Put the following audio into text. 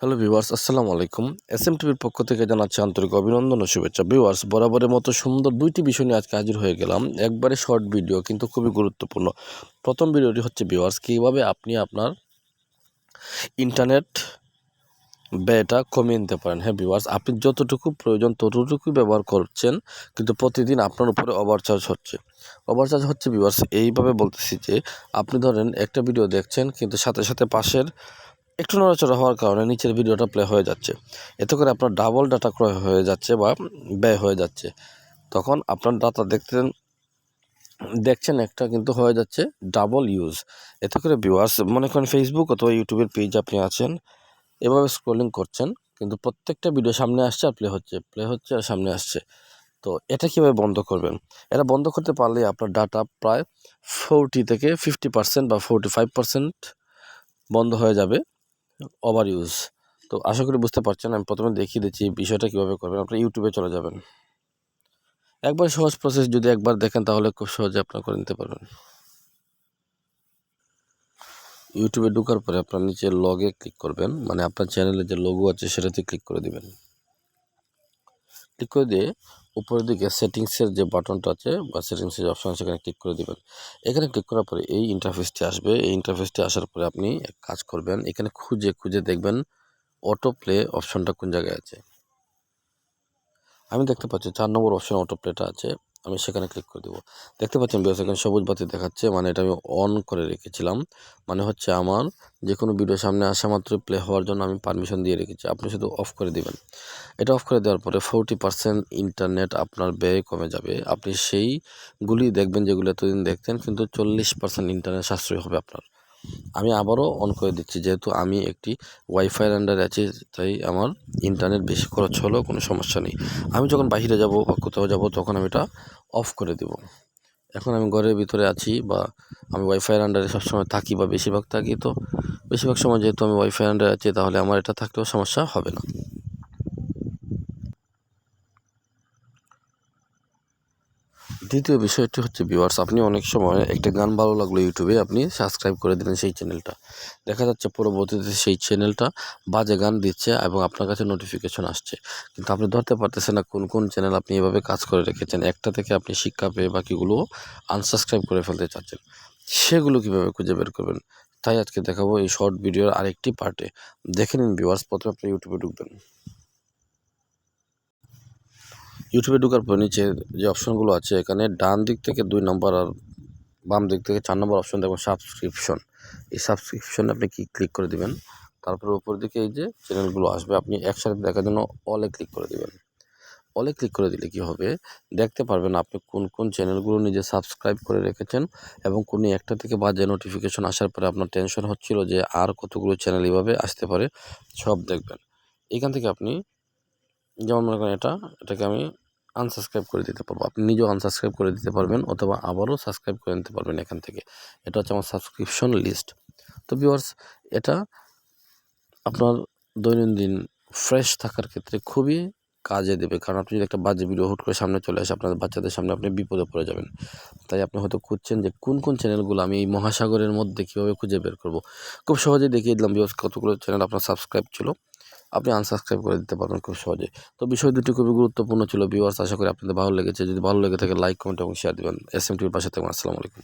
Hello viewers, আসসালামু আলাইকুম। S M টিভির পক্ষ থেকে জানাচ্ছি আন্তরিক অভিনন্দন ও শুভেচ্ছা। ভিউয়ার্স, বরাবরের মতো সুন্দর দুইটি বিষয় নিয়ে আজকে হাজির হয়ে গেলাম। একবারে শর্ট ভিডিও, কিন্তু খুবই গুরুত্বপূর্ণ। প্রথম ভিডিওটি হচ্ছে ভিউয়ার্স, কীভাবে আপনি আপনার ইন্টারনেট ব্যয়টা কমিয়ে নিতে পারেন। হ্যাঁ ভিউয়ার্স, আপনি যতটুকু প্রয়োজন ততটুকুই ব্যবহার করছেন, কিন্তু প্রতিদিন আপনার উপরে ওভারচার্জ হচ্ছে। ওভারচার্জ হচ্ছে ভিউয়ার্স, এইভাবে বলতেছি যে, আপনি ধরেন একটা ভিডিও দেখছেন, কিন্তু সাথে সাথে পাশের একটু নড়াচড়া হওয়ার কারণে নিচের ভিডিওটা প্লে হয়ে যাচ্ছে। এতে করে আপনার ডাবল ডাটা ক্রয় হয়ে যাচ্ছে বা ব্যয় হয়ে যাচ্ছে। তখন আপনার ডাটা দেখতেন, দেখছেন একটা কিন্তু হয়ে যাচ্ছে ডাবল ইউজ এতে করে ভিউয়ার্স মনে করেন ফেসবুক অথবা ইউটিউবের পেজ আপনি আছেন, এভাবে স্ক্রলিং করছেন, কিন্তু প্রত্যেকটা ভিডিও সামনে আসছে আর প্লে হচ্ছে প্লে হচ্ছে আর সামনে আসছে। তো এটা কীভাবে বন্ধ করবেন? এটা বন্ধ করতে পারলে আপনার ডাটা প্রায় ফোরটি থেকে ফিফটি পার্সেন্ট বা ফোরটি ফাইভ পার্সেন্ট বন্ধ হয়ে যাবে। ওভার ইউজ তো আশা করি বুঝতে পারছেন, আমি প্রথমে দেখিয়ে দিচ্ছি বিষয়টা কীভাবে করবেন। আপনি ইউটিউবে চলে যাবেন। একবার সহজ প্রসেস যদি একবার দেখেন, তাহলে খুব সহজে আপনার করে নিতে পারবেন। ইউটিউবে ঢোকার পরে আপনার নিচে লগে ক্লিক করবেন মানে আপনার চ্যানেলে যে লোগো আছে, সেটাতে ক্লিক করে দিবেন। ক্লিক করে দিয়ে উপরের দিকে সেটিংসের যে বাটনটা আছে বা সেটিংসের যে অপশন সেখানে ক্লিক করে দেবেন। এখানে ক্লিক করার পরে এই ইন্টারফেসটি আসবে। এই ইন্টারফেসটি আসার পরে আপনি এক কাজ করবেন, এখানে খুঁজে খুঁজে দেখবেন অটো প্লে অপশনটা কোন জায়গায় আছে। আমি দেখতে পাচ্ছি চার নম্বর অপশন অটো প্লেটা আছে। আমি সেখানে ক্লিক করে দেবো। দেখতে পাচ্ছেন বিকজ সেখানে সবুজ বাতি দেখাচ্ছে মানে এটা আমি অন করে রেখেছিলাম। মানে হচ্ছে আমার যে কোনো ভিডিও সামনে আসা মাত্র প্লে হওয়ার জন্য আমি পারমিশন দিয়ে রেখেছি। আপনি শুধু অফ করে দেবেন। এটা অফ করে দেওয়ার পরে ফোরটি পার্সেন্ট ইন্টারনেট আপনার ব্যয় কমে যাবে। আপনি সেইগুলি দেখবেন যেগুলো এতদিন দেখতেন, কিন্তু চল্লিশ পার্সেন্ট ইন্টারনেট সাশ্রয় হবে আপনার। আমি আবারও অন করে দিচ্ছি, যেহেতু আমি একটি ওয়াইফাই আন্ডারে আছি, তাই আমার ইন্টারনেট বেশি খরচ হলেও কোনো সমস্যা নেই। আমি যখন বাহিরে যাব বা কোথাও যাব, তখন আমি এটা অফ করে দেব। এখন আমি ঘরের ভিতরে আছি বা আমি ওয়াইফাই আন্ডারে সবসময় থাকি বা বেশিরভাগ থাকি, তো বেশিরভাগ সময় যেহেতু আমি ওয়াইফাই আন্ডারে আছি, তাহলে আমার এটা থাকতেও সমস্যা হবে না। দ্বিতীয় বিষয়টি হচ্ছে ভিউয়ার্স আপনি অনেক সময় একটা গান ভালো লাগল ইউটিউবে, আপনি সাবস্ক্রাইব করে দিলেন সেই চ্যানেলটা দেখা যাচ্ছে পরবর্তীতে সেই চ্যানেলটা বাজে গান দিচ্ছে এবং আপনার কাছে নোটিফিকেশন আসছে। কিন্তু আপনি ধরতে পারতেছেন না কোন কোন চ্যানেল আপনি এভাবে কাজ করে রেখেছেন। একটা থেকে আপনি শিক্ষা পেয়ে বাকিগুলো আনসাবস্ক্রাইব করে ফেলতে চাচ্ছেন। সেগুলো কীভাবে খুঁজে বের করবেন? তাই আজকে দেখাবো এই শর্ট ভিডিওর আরেকটি পার্টে দেখে নিন ভিউয়ার্স প্রথমে আপনি ইউটিউবে ঢুকবেন। ইউটিউবে ঢোকার পর নিচে যে অপশনগুলো আছে, এখানে ডান দিক থেকে দুই নম্বর আর বাম দিক থেকে চার নম্বর অপশন দেখবেন সাবস্ক্রিপশন এই সাবস্ক্রিপশনে আপনি কি ক্লিক করে দিবেন? তারপরে উপর দিকে এই যে চ্যানেলগুলো আসবে, আপনি একসাথে দেখার জন্য অলে ক্লিক করে দিবেন। অলে ক্লিক করে দিলে কি হবে? দেখতে পারবেন আপনি কোন কোন চ্যানেলগুলো নিজে সাবস্ক্রাইব করে রেখেছেন এবং কোন একটা থেকে বাজে নোটিফিকেশন আসার পরে আপনার টেনশন হচ্ছিল যে আর কতগুলো চ্যানেল এভাবে আসতে পারে, সব দেখবেন। এখান থেকে আপনি যেমন মনে করেন এটা, এটাকে আমি আনসাবস্ক্রাইব করে দিতে পারব। আপনি নিজেও আনসাবস্ক্রাইব করে দিতে পারবেন অথবা আবারও সাবস্ক্রাইব করে নিতে পারবেন এখান থেকে। এটা হচ্ছে আমার সাবস্ক্রিপশন লিস্ট তো ভিউয়ার্স এটা আপনার দৈনন্দিন ফ্রেশ থাকার ক্ষেত্রে খুবই কাজে দেবে। কারণ আপনি যদি একটা বাজে ভিডিও হুট করে সামনে চলে আসে আপনার বাচ্চাদের সামনে আপনি বিপদে পড়ে যাবেন। তাই আপনি হয়তো খুঁজছেন যে কোন কোন চ্যানেলগুলো আমি এই মহাসাগরের মধ্যে কীভাবে খুঁজে বের করব। খুব সহজেই দেখিয়ে দিলাম ভিউয়ার্স কতগুলো চ্যানেল আপনার সাবস্ক্রাইব ছিল। আপনি আনসাবস্ক্রাইব করে দিতে পারবেন খুব সহজে তো বিষয় দুটি খুবই গুরুত্বপূর্ণ ছিল ভিউয়ার্স আশা করি আপনাদের ভালো লেগেছে। যদি ভালো লেগে থাকে লাইক কমেন্ট এবং শেয়ার দেবেন। এস এম টিভির পাশে থাকবেন। আসসালামু আলাইকুম।